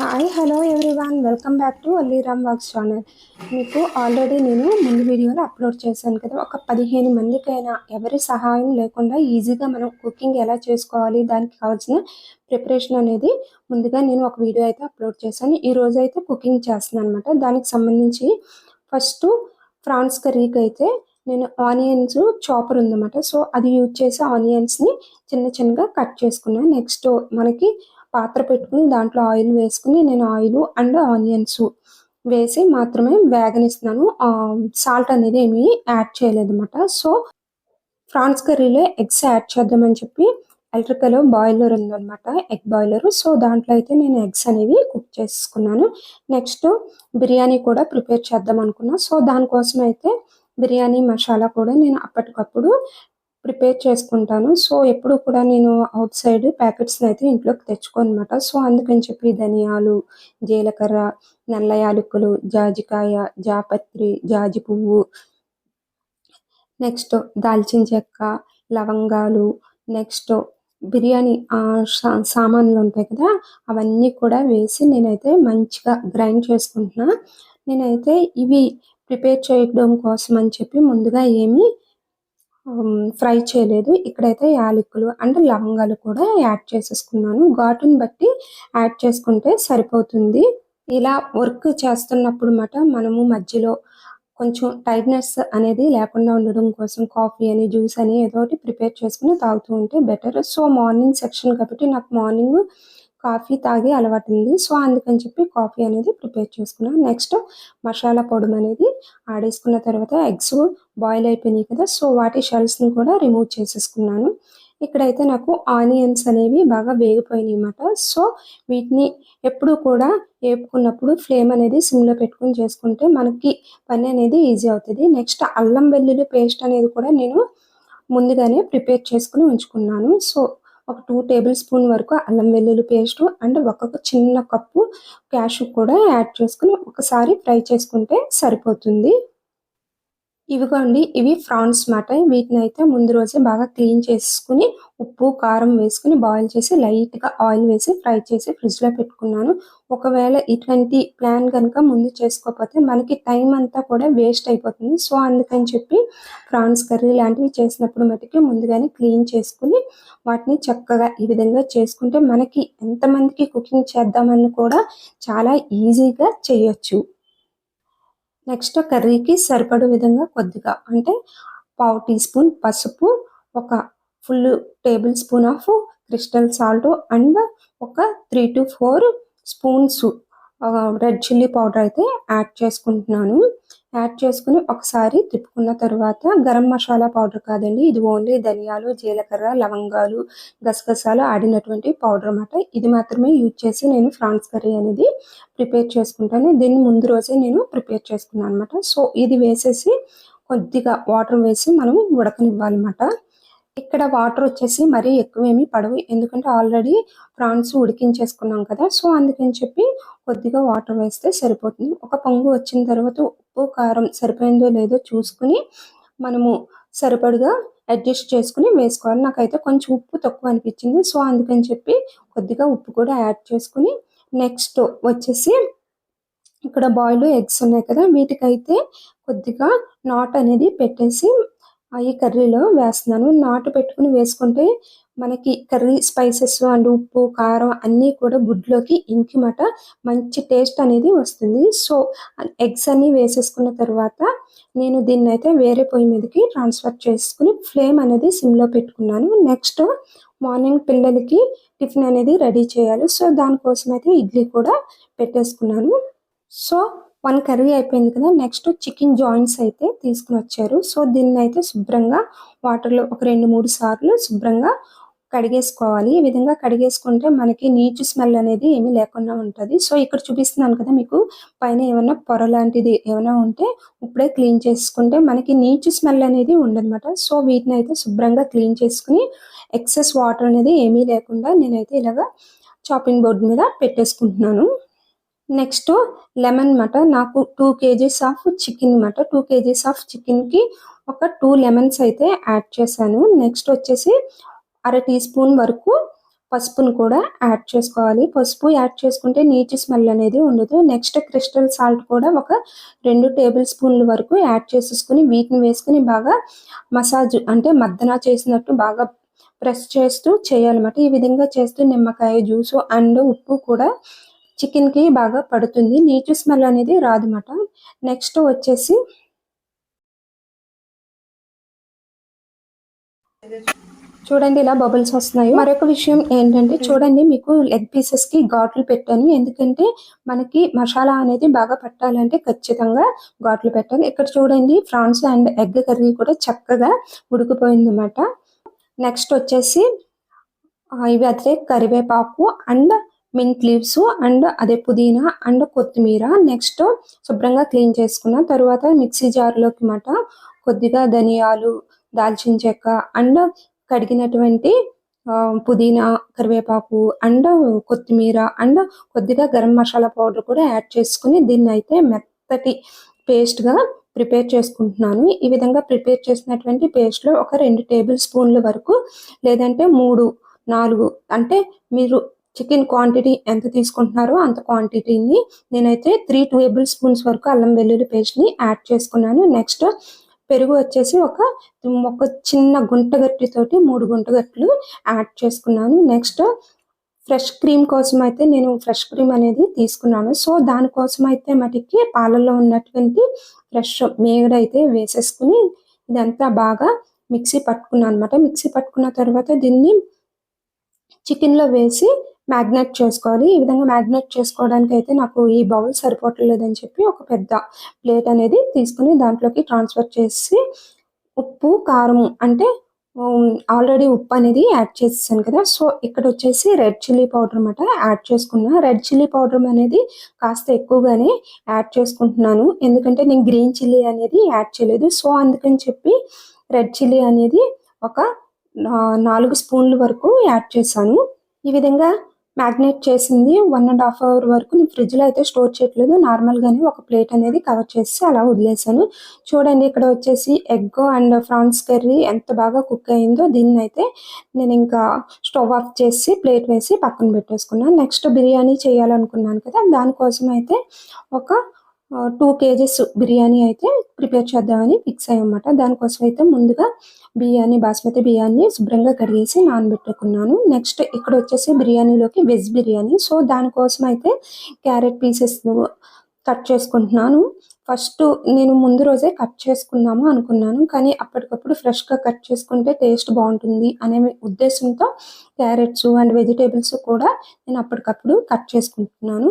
Hi hello everyone welcome back to Alliram Works channel మీకు already నేను ముందు వీడియోలో అప్లోడ్ చేశాను కదా. ఒక పదిహేను మందికైనా ఎవరి సహాయం లేకుండా ఈజీగా మనం కుకింగ్ ఎలా చేసుకోవాలి దానికి కావాల్సిన ప్రిపరేషన్ అనేది ముందుగా నేను ఒక వీడియో అయితే అప్లోడ్ చేశాను. ఈ రోజు అయితే కుకింగ్ చేస్తున్నాను అనమాట దానికి సంబంధించి ఫస్ట్ ఫ్రాన్స్ కర్రీకి అయితే నేను ఆనియన్స్ చాపర్ ఉందన్నమాట. సో అది యూజ్ చేసి ఆనియన్స్ని చిన్న చిన్నగా కట్ చేసుకున్నాను. నెక్స్ట్ మనకి పాత్ర పెట్టుకుని దాంట్లో ఆయిల్ వేసుకుని నేను ఆయిల్ అండ్ ఆనియన్స్ వేసి మాత్రమే వేగనిస్తున్నాను. సాల్ట్ అనేది ఏమీ యాడ్ చేయలేదన్నమాట. సో ఫ్రాన్స్ కర్రీలో ఎగ్స్ యాడ్ చేద్దామని చెప్పి ఎలక్ట్రికల్ బాయిలర్ ఉందన్నమాట ఎగ్ బాయిలర్. సో దాంట్లో అయితే నేను ఎగ్స్ అనేవి కుక్ చేసుకున్నాను. నెక్స్ట్ బిర్యానీ కూడా ప్రిపేర్ చేద్దాం అనుకున్నా. సో దానికోసం అయితే బిర్యానీ మసాలా కూడా నేను అప్పటికప్పుడు ప్రిపేర్ చేసుకుంటాను. సో ఎప్పుడు కూడా నేను అవుట్ సైడ్ ప్యాకెట్స్ని అయితే ఇంట్లోకి తెచ్చుకోనమాట. సో అందుకని చెప్పి ధనియాలు జీలకర్ర నల్ల యాలకులు జాజికాయ జాపత్రి జాజి పువ్వు నెక్స్ట్ దాల్చిన చెక్క లవంగాలు నెక్స్ట్ బిర్యానీ సామాన్లు ఉంటాయి కదా అవన్నీ కూడా వేసి నేనైతే మంచిగా గ్రైండ్ చేసుకుంటున్నా. నేనైతే ఇవి ప్రిపేర్ చేయడం కోసం అని చెప్పి ముందుగా ఏమి ఫ్రై చేయలేదు. ఇక్కడైతే యాలకులు అండ్ లవంగాలు కూడా యాడ్ చేసేసుకున్నాను. ఘాటుని బట్టి యాడ్ చేసుకుంటే సరిపోతుంది. ఇలా వర్క్ చేస్తున్నప్పుడు మాట మనము మధ్యలో కొంచెం టైట్నెస్ అనేది లేకుండా ఉండడం కోసం కాఫీ అని జ్యూస్ అని ఏదో ఒకటి ప్రిపేర్ చేసుకుని తాగుతూ ఉంటే బెటర్. సో మార్నింగ్ సెక్షన్ కాబట్టి నాకు మార్నింగ్ కాఫీ తాగే అలవాటు ఉంది సో అందుకని చెప్పి కాఫీ అనేది ప్రిపేర్ చేసుకున్నాను. నెక్స్ట్ మసాలా పొడి అనేది ఆడేసుకున్న తర్వాత ఎగ్స్ బాయిల్ అయిపోయినాయి కదా సో వాటి షెల్స్ని కూడా రిమూవ్ చేసేసుకున్నాను. ఇక్కడైతే నాకు ఆనియన్స్ అనేవి బాగా వేగిపోయినాయి అన్నమాట. సో వీటిని ఎప్పుడు కూడా వేపుకున్నప్పుడు ఫ్లేమ్ అనేది సిమ్లో పెట్టుకుని చేసుకుంటే మనకి పని అనేది ఈజీ అవుతుంది. నెక్స్ట్ అల్లం వెల్లుల్లి పేస్ట్ అనేది కూడా నేను ముందుగానే ప్రిపేర్ చేసుకుని ఉంచుకున్నాను. సో ఒక టూ టేబుల్ స్పూన్ వరకు అల్లం వెల్లుల్లి పేస్ట్ అండ్ ఒక చిన్న కప్పు క్యాషు కూడా యాడ్ చేసుకుని ఒకసారి ఫ్రై చేసుకుంటే సరిపోతుంది. ఇవిగోండి ఇవి ఫ్రాన్స్ మాట. వీటిని అయితే ముందు రోజే బాగా క్లీన్ చేసుకుని ఉప్పు కారం వేసుకుని బాయిల్ చేసి లైట్గా ఆయిల్ వేసి ఫ్రై చేసి ఫ్రిడ్జ్లో పెట్టుకున్నాను. ఒకవేళ ఇటువంటి ప్లాన్ కనుక ముందు చేసుకోకపోతే మనకి టైం అంతా కూడా వేస్ట్ అయిపోతుంది. సో అందుకని చెప్పి ఫ్రాన్స్ కర్రీ లాంటివి చేసినప్పుడు మటుకి ముందుగానే క్లీన్ చేసుకుని వాటిని చక్కగా ఈ విధంగా చేసుకుంటే మనకి ఎంతమందికి కుకింగ్ చేద్దామని కూడా చాలా ఈజీగా చేయొచ్చు. నెక్స్ట్ కర్రీకి సరిపడే విధంగా కొద్దిగా అంటే పావు టీ స్పూన్ పసుపు ఒక full tablespoon of crystal salt and ఒక three to four spoons red chilli powder అయితే యాడ్ చేసుకుంటున్నాను. యాడ్ చేసుకుని ఒకసారి తిప్పుకున్న తర్వాత గరం మసాలా పౌడర్ కాదండి ఇది ఓన్లీ ధనియాలు జీలకర్ర లవంగాలు గసగసాలు ఆడినటువంటి పౌడర్ అనమాట ఇది మాత్రమే యూజ్ చేసి నేను ఫ్రాన్స్ కర్రీ అనేది ప్రిపేర్ చేసుకుంటాను. దీన్ని ముందు రోజే నేను ప్రిపేర్ చేసుకున్నాను అనమాట సో ఇది వేసేసి కొద్దిగా వాటర్ వేసి మనం ఉడకనివ్వాలన్నమాట. ఇక్కడ వాటర్ వచ్చేసి మరీ ఎక్కువేమీ పడవు. ఎందుకంటే ఆల్రెడీ ప్రాన్స్ ఉడికించేసుకున్నాం కదా. సో అందుకని చెప్పి కొద్దిగా వాటర్ వేస్తే సరిపోతుంది. ఒక పొంగు వచ్చిన తర్వాత ఉప్పు కారం సరిపోయిందో లేదో చూసుకుని మనము సరిపడగా అడ్జస్ట్ చేసుకుని వేసుకోవాలి. నాకైతే కొంచెం ఉప్పు తక్కువ అనిపించింది. సో అందుకని చెప్పి కొద్దిగా ఉప్పు కూడా యాడ్ చేసుకుని నెక్స్ట్ వచ్చేసి ఇక్కడ బాయిల్ ఎగ్స్ ఉన్నాయి కదా. వీటికైతే కొద్దిగా నాట్ అనేది పెట్టేసి ఈ కర్రీలో వేస్తున్నాను. నాటు పెట్టుకుని వేసుకుంటే మనకి కర్రీ స్పైసెస్ అండ్ ఉప్పు కారం అన్నీ కూడా గుడ్లోకి ఇంకిమట మంచి టేస్ట్ అనేది వస్తుంది. సో ఎగ్స్ అన్ని వేసేసుకున్న తర్వాత నేను దీన్ని అయితే వేరే పొయ్యి మీదకి ట్రాన్స్ఫర్ చేసుకుని ఫ్లేమ్ అనేది సిమ్లో పెట్టుకున్నాను. నెక్స్ట్ మార్నింగ్ పిల్లలకి టిఫిన్ అనేది రెడీ చేయాలి. సో దానికోసం అయితే ఇడ్లీ కూడా పెట్టేసుకున్నాను. సో వన్ కర్రీ అయిపోయింది కదా నెక్స్ట్ చికెన్ జాయింట్స్ అయితే తీసుకుని వచ్చారు. సో దీన్ని అయితే శుభ్రంగా వాటర్లో ఒక రెండు మూడు సార్లు శుభ్రంగా కడిగేసుకోవాలి. ఈ విధంగా కడిగేసుకుంటే మనకి నీచు స్మెల్ అనేది ఏమీ లేకుండా ఉంటుంది. సో ఇక్కడ చూపిస్తున్నాను కదా మీకు పైన ఏమైనా పొర లాంటిది ఏమైనా ఉంటే ఇప్పుడే క్లీన్ చేసుకుంటే మనకి నీచు స్మెల్ అనేది ఉండదన్నమాట. సో వీటిని అయితే శుభ్రంగా క్లీన్ చేసుకుని ఎక్సెస్ వాటర్ అనేది ఏమీ లేకుండా నేనైతే ఇలాగా చాపింగ్ బోర్డు మీద పెట్టేసుకుంటున్నాను. నెక్స్ట్ లెమన్ మాట నాకు టూ కేజీస్ ఆఫ్ చికెన్ మాట టూ కేజీస్ ఆఫ్ చికెన్కి ఒక టూ లెమన్స్ అయితే యాడ్ చేశాను. నెక్స్ట్ వచ్చేసి అర టీ స్పూన్ వరకు పసుపును కూడా యాడ్ చేసుకోవాలి. పసుపు యాడ్ చేసుకుంటే నీచు స్మెల్ అనేది ఉండదు. నెక్స్ట్ క్రిస్టల్ సాల్ట్ కూడా ఒక రెండు టేబుల్ స్పూన్ల వరకు యాడ్ చేసేసుకుని వీటిని వేసుకుని బాగా మసాజ్ అంటే మద్దన చేసినట్టు బాగా ప్రెస్ చేస్తూ చేయాలన్నమాట. ఈ విధంగా చేస్తూ నిమ్మకాయ జ్యూసు అండ్ ఉప్పు కూడా చికెన్కి బాగా పడుతుంది. నీచు స్మెల్ అనేది రాదన్నమాట. నెక్స్ట్ వచ్చేసి చూడండి ఇలా బబుల్స్ వస్తున్నాయి. మరొక విషయం ఏంటంటే చూడండి మీకు లెగ్ పీసెస్కి ఘాట్లు పెట్టాను. ఎందుకంటే మనకి మసాలా అనేది బాగా పట్టాలంటే ఖచ్చితంగా ఘాట్లు పెట్టాలి. ఇక్కడ చూడండి ఫ్రాన్స్ అండ్ ఎగ్ కర్రీ కూడా చక్కగా ఉడికిపోయింది అనమాట నెక్స్ట్ వచ్చేసి ఇవి అదే కరివేపాకు అండ్ మింట్ లీవ్స్ అండ్ అదే పుదీనా అండ్ కొత్తిమీర నెక్స్ట్ శుభ్రంగా క్లీన్ చేసుకున్న తర్వాత మిక్సీ జార్లోకి మాట కొద్దిగా ధనియాలు దాల్చిన చెక్క అండ్ కడిగినటువంటి పుదీనా కరివేపాకు అండ్ కొత్తిమీర అండ్ కొద్దిగా గరం మసాలా పౌడర్ కూడా యాడ్ చేసుకుని దీన్ని అయితే మెత్తటి పేస్ట్గా ప్రిపేర్ చేసుకుంటున్నాను. ఈ విధంగా ప్రిపేర్ చేసినటువంటి పేస్ట్లో ఒక రెండు టేబుల్ స్పూన్ల వరకు లేదంటే మూడు నాలుగు అంటే మీరు చికెన్ క్వాంటిటీ ఎంత తీసుకుంటున్నారో అంత క్వాంటిటీని నేనైతే త్రీ టేబుల్ స్పూన్స్ వరకు అల్లం వెల్లుల్లి పేస్ట్ని యాడ్ చేసుకున్నాను. నెక్స్ట్ పెరుగు వచ్చేసి ఒక ఒక చిన్న గుంటగట్టితోటి మూడు గుంటగట్లు యాడ్ చేసుకున్నాను. నెక్స్ట్ ఫ్రెష్ క్రీమ్ కోసం అయితే నేను ఫ్రెష్ క్రీమ్ అనేది తీసుకున్నాను. సో దానికోసం అయితే మటుకి పాలల్లో ఉన్నటువంటి ఫ్రెష్ మేగడైతే వేసేసుకుని ఇదంతా బాగా మిక్సీ పట్టుకున్నాను అనమాట మిక్సీ పట్టుకున్న తర్వాత దీన్ని చికెన్లో వేసి మ్యాగ్నేట్ చేసుకోవాలి. ఈ విధంగా మ్యాగ్నేట్ చేసుకోవడానికి అయితే నాకు ఈ బౌల్ సరిపోవట్లేదని చెప్పి ఒక పెద్ద ప్లేట్ అనేది తీసుకుని దాంట్లోకి ట్రాన్స్ఫర్ చేసి ఉప్పు కారం అంటే ఆల్రెడీ ఉప్పు అనేది యాడ్ చేసేసాను కదా. సో ఇక్కడ వచ్చేసి రెడ్ చిల్లీ పౌడర్ అనమాట యాడ్ చేసుకున్నా. రెడ్ చిల్లీ పౌడర్ అనేది కాస్త ఎక్కువగానే యాడ్ చేసుకుంటున్నాను. ఎందుకంటే నేను గ్రీన్ చిల్లీ అనేది యాడ్ చేయలేదు. సో అందుకని చెప్పి రెడ్ చిల్లీ అనేది ఒక నాలుగు స్పూన్ల వరకు యాడ్ చేశాను. ఈ విధంగా మ్యాగ్నేట్ చేసింది. వన్ అండ్ హాఫ్ అవర్ వరకు నేను ఫ్రిడ్జ్లో అయితే స్టోర్ చేయట్లేదు. నార్మల్గానే ఒక ప్లేట్ అనేది కవర్ చేసి అలా వదిలేసాను చూడండి ఇక్కడ వచ్చేసి ఎగ్ అండ్ ఫ్రాన్స్ కర్రీ ఎంత బాగా కుక్ అయిందో దీన్ని అయితే నేను ఇంకా స్టవ్ ఆఫ్ చేసి ప్లేట్ వేసి పక్కన పెట్టేసుకున్నాను. నెక్స్ట్ బిర్యానీ చేయాలనుకున్నాను కదా దానికోసం అయితే ఒక టూ కేజీస్ బిర్యానీ అయితే ప్రిపేర్ చేద్దామని ఫిక్స్ అయ్యమాట దానికోసం అయితే ముందుగా బియ్యాన్ని బాస్మతి బియ్యాన్ని శుభ్రంగా కడిగేసి నానబెట్టుకున్నాను. నెక్స్ట్ ఇక్కడ వచ్చేసి బిర్యానీలోకి వెజ్ బిర్యానీ. సో దానికోసం అయితే క్యారెట్ పీసెస్ కట్ చేసుకుంటున్నాను. ఫస్ట్ నేను ముందు రోజే కట్ చేసుకుందాము అనుకున్నాను. కానీ అప్పటికప్పుడు ఫ్రెష్గా కట్ చేసుకుంటే టేస్ట్ బాగుంటుంది అనే ఉద్దేశంతో క్యారెట్స్ అండ్ వెజిటేబుల్స్ కూడా నేను అప్పటికప్పుడు కట్ చేసుకుంటున్నాను.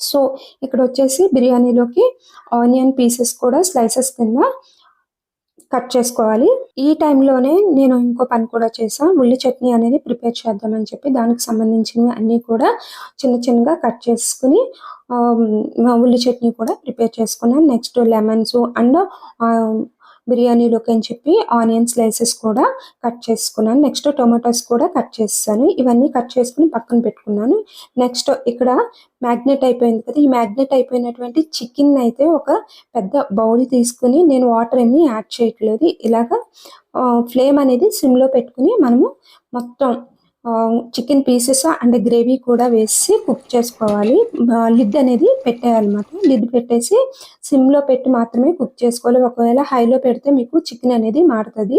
సో ఇక్కడ వచ్చేసి బిర్యానీలోకి ఆనియన్ పీసెస్ కూడా స్లైసెస్ కింద కట్ చేసుకోవాలి. ఈ టైంలోనే నేను ఇంకో పని కూడా చేసా ఉల్లి చట్నీ అనేది ప్రిపేర్ చేద్దామని చెప్పి దానికి సంబంధించినవి అన్నీ కూడా చిన్న చిన్నగా కట్ చేసుకుని ఉల్లి చట్నీ కూడా ప్రిపేర్ చేసుకున్నాను. నెక్స్ట్ లెమన్స్ అండ్ బిర్యానీలోకి అని చెప్పి ఆనియన్ స్లైసెస్ కూడా కట్ చేసుకున్నాను. నెక్స్ట్ టొమాటోస్ కూడా కట్ చేస్తాను. ఇవన్నీ కట్ చేసుకుని పక్కన పెట్టుకున్నాను. నెక్స్ట్ ఇక్కడ మ్యాగ్నెట్ అయిపోయింది కదా ఈ మ్యాగ్నెట్ అయిపోయినటువంటి చికెన్ అయితే ఒక పెద్ద బౌల్ తీసుకుని నేను వాటర్ ఏమీ యాడ్ చేయట్లేదు. ఇలాగా ఫ్లేమ్ అనేది సిమ్లో పెట్టుకుని మనము మొత్తం చికెన్ పీసెస్ అండ్ గ్రేవీ కూడా వేసి కుక్ చేసుకోవాలి. లిడ్ అనేది పెట్టేయాలన్నమాట. లిడ్ పెట్టేసి సిమ్లో పెట్టి మాత్రమే కుక్ చేసుకోవాలి. ఒకవేళ హైలో పెడితే మీకు చికెన్ అనేది మాడుతుంది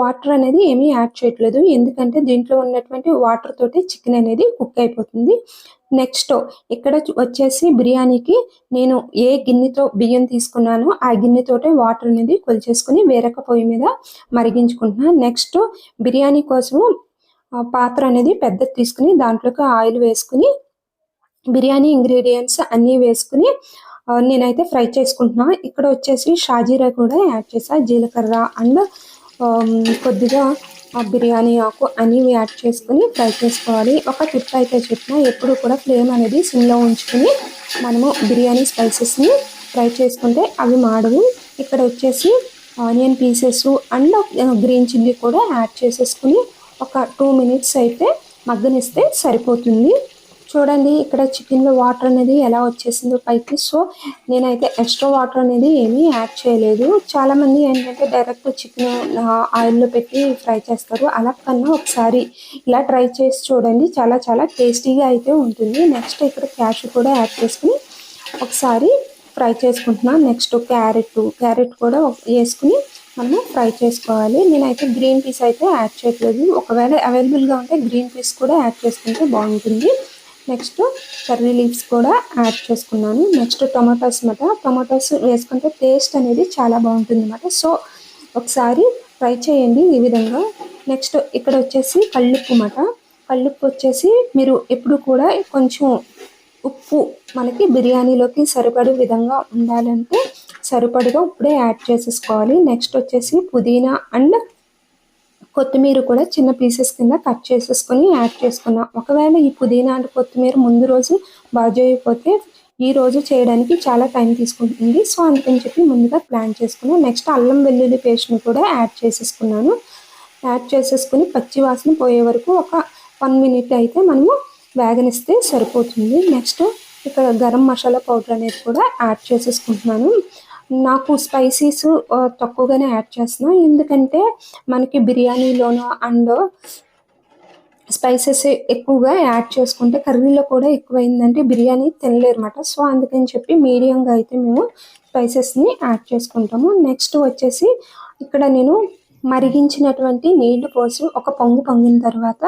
వాటర్ అనేది ఏమీ యాడ్ చేయట్లేదు. ఎందుకంటే దీంట్లో ఉన్నటువంటి వాటర్ తోటి చికెన్ అనేది కుక్ అయిపోతుంది. నెక్స్ట్ ఇక్కడ వచ్చేసి బిర్యానీకి నేను ఏ గిన్నెతో బియ్యం తీసుకున్నానో ఆ గిన్నెతోటే వాటర్ అనేది కొలిచేసుకుని వేరొక పొయ్యి మీద మరిగించుకుంటున్నాను నెక్స్ట్ బిర్యానీ కోసము పాత్ర అనేది పెద్దది తీసుకుని దాంట్లోకి ఆయిల్ వేసుకుని బిర్యానీ ఇంగ్రీడియంట్స్ అన్నీ వేసుకుని నేనైతే ఫ్రై చేసుకుంటున్నా. ఇక్కడ వచ్చేసి షాజీరా కూడా యాడ్ చేసా జీలకర్ర అండ్ కొద్దిగా బిర్యానీ ఆకు అన్నీ యాడ్ చేసుకుని ఫ్రై చేసుకోవాలి. ఒక టిప్ అయితే చెప్పిన ఎప్పుడు కూడా ఫ్లేమ్ అనేది సిమ్లో ఉంచుకుని మనము బిర్యానీ స్పైసెస్ని ఫ్రై చేసుకుంటే అవి మాడవు. ఇక్కడ వచ్చేసి onion pieces and green chilli కూడా యాడ్ చేసేసుకుని ఒక టూ మినిట్స్ అయితే మగ్గనిస్తే సరిపోతుంది. చూడండి ఇక్కడ చికెన్లో వాటర్ అనేది ఎలా వచ్చేసిందో పైకి. సో నేనైతే ఎక్స్ట్రా వాటర్ అనేది ఏమీ యాడ్ చేయలేదు. చాలామంది ఏంటంటే డైరెక్ట్ చికెన్ ఆయిల్లో పెట్టి ఫ్రై చేస్తారు. అలా కన్నా ఒకసారి ఇలా ట్రై చేసి చూడండి. చాలా చాలా టేస్టీగా అయితే ఉంటుంది. నెక్స్ట్ ఇక్కడ క్యాష్ కూడా యాడ్ చేసుకుని ఒకసారి ఫ్రై చేసుకుంటున్నాను. నెక్స్ట్ క్యారెట్ క్యారెట్ కూడా వేసుకుని మనము ఫ్రై చేసుకోవాలి. నేనైతే గ్రీన్ పీస్ అయితే యాడ్ చేయట్లేదు. ఒకవేళ అవైలబుల్గా ఉంటే గ్రీన్ పీస్ కూడా యాడ్ చేసుకుంటే బాగుంటుంది. నెక్స్ట్ కర్రీ లీవ్స్ కూడా యాడ్ చేసుకున్నాను. నెక్స్ట్ టొమాటోస్ అనమాట టొమాటోస్ వేసుకుంటే టేస్ట్ అనేది చాలా బాగుంటుంది అనమాట సో ఒకసారి ఫ్రై చేయండి ఈ విధంగా. నెక్స్ట్ ఇక్కడ వచ్చేసి కళ్ళుప్పు అనమాట కళ్ళుప్పు వచ్చేసి మీరు ఎప్పుడు కూడా కొంచెం ఉప్పు మనకి బిర్యానీలోకి సరిపడే విధంగా ఉండాలంటే సరిపడిగా ఇప్పుడే యాడ్ చేసేసుకోవాలి. నెక్స్ట్ వచ్చేసి పుదీనా అండ్ కొత్తిమీర కూడా చిన్న పీసెస్ కింద కట్ చేసేసుకొని యాడ్ చేసుకున్నాం. ఒకవేళ ఈ పుదీనా అండ్ కొత్తిమీర ముందు రోజు బాజు ఈ రోజు చేయడానికి చాలా టైం తీసుకుంటుంది. సో అందుకని చెప్పి ముందుగా ప్లాన్ చేసుకున్నాను నెక్స్ట్ అల్లం వెల్లుల్లి పేస్ట్ని కూడా యాడ్ చేసేసుకున్నాను. యాడ్ చేసేసుకుని పచ్చి వాసన పోయే వరకు ఒక వన్ మినిట్ అయితే మనము వేగనిస్తే సరిపోతుంది. నెక్స్ట్ ఇక్కడ గరం మసాలా పౌడర్ అనేది కూడా యాడ్ చేసేసుకుంటున్నాను. నాకు స్పైసీస్ తక్కువగానే యాడ్ చేస్తున్నాను ఎందుకంటే మనకి బిర్యానీలోనూ అండ్ స్పైసెస్ ఎక్కువగా యాడ్ చేసుకుంటే కర్రీలో కూడా ఎక్కువైందంటే బిర్యానీ తినలేరు అనమాట సో అందుకని చెప్పి మీడియంగా అయితే మేము స్పైసెస్ని యాడ్ చేసుకుంటాము. నెక్స్ట్ వచ్చేసి ఇక్కడ నేను మరిగించినటువంటి నీళ్ళు పోసి ఒక పొంగు పొంగిన తర్వాత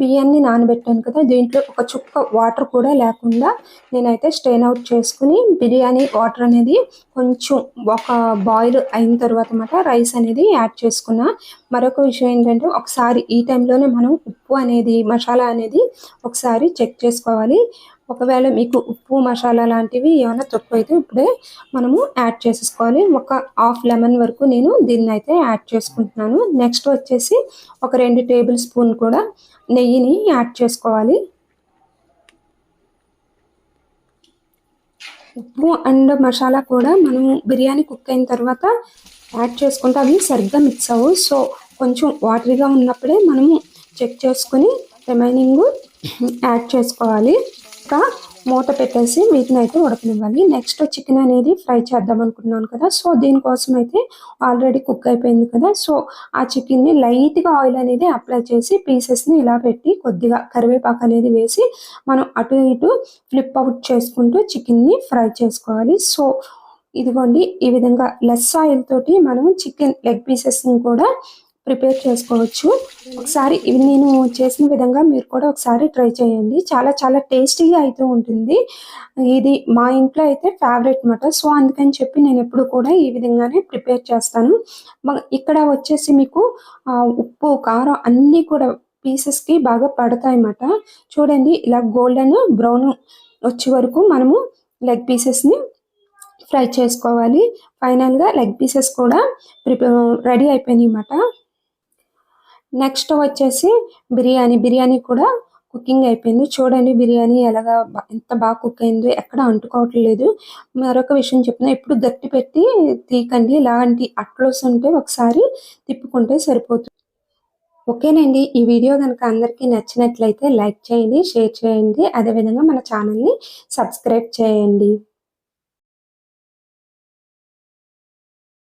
బియ్యాన్ని నానబెట్టాను కదా దీంట్లో ఒక చుక్క వాటర్ కూడా లేకుండా నేనైతే స్టెయిన్ అవుట్ చేసుకుని బిర్యానీ వాటర్ అనేది కొంచెం ఒక బాయిల్ అయిన తర్వాత అన్నమాట రైస్ అనేది యాడ్ చేసుకున్నా. మరొక విషయం ఏంటంటే ఒకసారి ఈ టైంలోనే మనం ఉప్పు అనేది మసాలా అనేది ఒకసారి చెక్ చేసుకోవాలి. ఒకవేళ మీకు ఉప్పు మసాలా లాంటివి ఏమైనా తక్కువ అయితే ఇప్పుడే మనము యాడ్ చేసేసుకోవాలి. ఒక హాఫ్ లెమన్ వరకు నేను దీన్ని అయితే యాడ్ చేసుకుంటున్నాను. నెక్స్ట్ వచ్చేసి ఒక రెండు టేబుల్ స్పూన్ కూడా నెయ్యిని యాడ్ చేసుకోవాలి. ఉప్పు అండ్ మసాలా కూడా మనం బిర్యానీ కుక్ అయిన తర్వాత యాడ్ చేసుకుంటే అవి సరిగ్గా మిక్స్ అవ్వు సో కొంచెం వాటరీగా ఉన్నప్పుడే మనము చెక్ చేసుకొని రిమైనింగ్ యాడ్ చేసుకోవాలి. ఇంకా మూత పెట్టేసి వీటిని అయితే ఉడకనివ్వాలి. నెక్స్ట్ చికెన్ అనేది ఫ్రై చేద్దాం అనుకున్నాను కదా. సో దీనికోసం అయితే ఆల్రెడీ కుక్ అయిపోయింది కదా. సో ఆ చికెన్ని లైట్గా ఆయిల్ అనేది అప్లై చేసి పీసెస్ని ఇలా పెట్టి కొద్దిగా కరివేపాకు అనేది వేసి మనం అటు ఇటు ఫ్లిప్ అవుట్ చేసుకుంటూ చికెన్ని ఫ్రై చేసుకోవాలి. సో ఇదిగోండి. ఈ విధంగా లెస్ ఆయిల్ తోటి మనం చికెన్ లెగ్ పీసెస్ని కూడా ప్రిపేర్ చేసుకోవచ్చు. ఒకసారి ఇవి నేను చేసిన విధంగా మీరు కూడా ఒకసారి ట్రై చేయండి. చాలా చాలా టేస్టీగా అయితే ఉంటుంది. ఇది మా ఇంట్లో అయితే ఫేవరెట్ అనమాట సో అందుకని చెప్పి నేను ఎప్పుడు కూడా ఈ విధంగానే ప్రిపేర్ చేస్తాను. ఇక్కడ వచ్చేసి మీకు ఉప్పు కారం అన్నీ కూడా పీసెస్కి బాగా పడతాయి అన్నమాట. చూడండి ఇలా గోల్డెన్ బ్రౌన్ వచ్చే వరకు మనము లెగ్ పీసెస్ని ఫ్రై చేసుకోవాలి. ఫైనల్గా లెగ్ పీసెస్ కూడా ప్రిపేర్ రెడీ అయిపోయినాయి అన్నమాట. నెక్స్ట్ వచ్చేసి బిర్యానీ. బిర్యానీ కూడా కుకింగ్ అయిపోయింది. చూడండి బిర్యానీ ఎలాగా ఎంత బాగా కుక్ అయిందో ఎక్కడ అంటుకోవట్లేదు. మరొక విషయం చెప్తున్నా ఎప్పుడు గట్టి పెట్టి తీకండి ఇలాంటి అట్లోస్ ఉంటే ఒకసారి తిప్పుకుంటే సరిపోతుంది. ఓకేనండి. ఈ వీడియో కనుక అందరికీ నచ్చినట్లయితే లైక్ చేయండి షేర్ చేయండి. అదేవిధంగా మన ఛానల్ని సబ్స్క్రైబ్ చేయండి.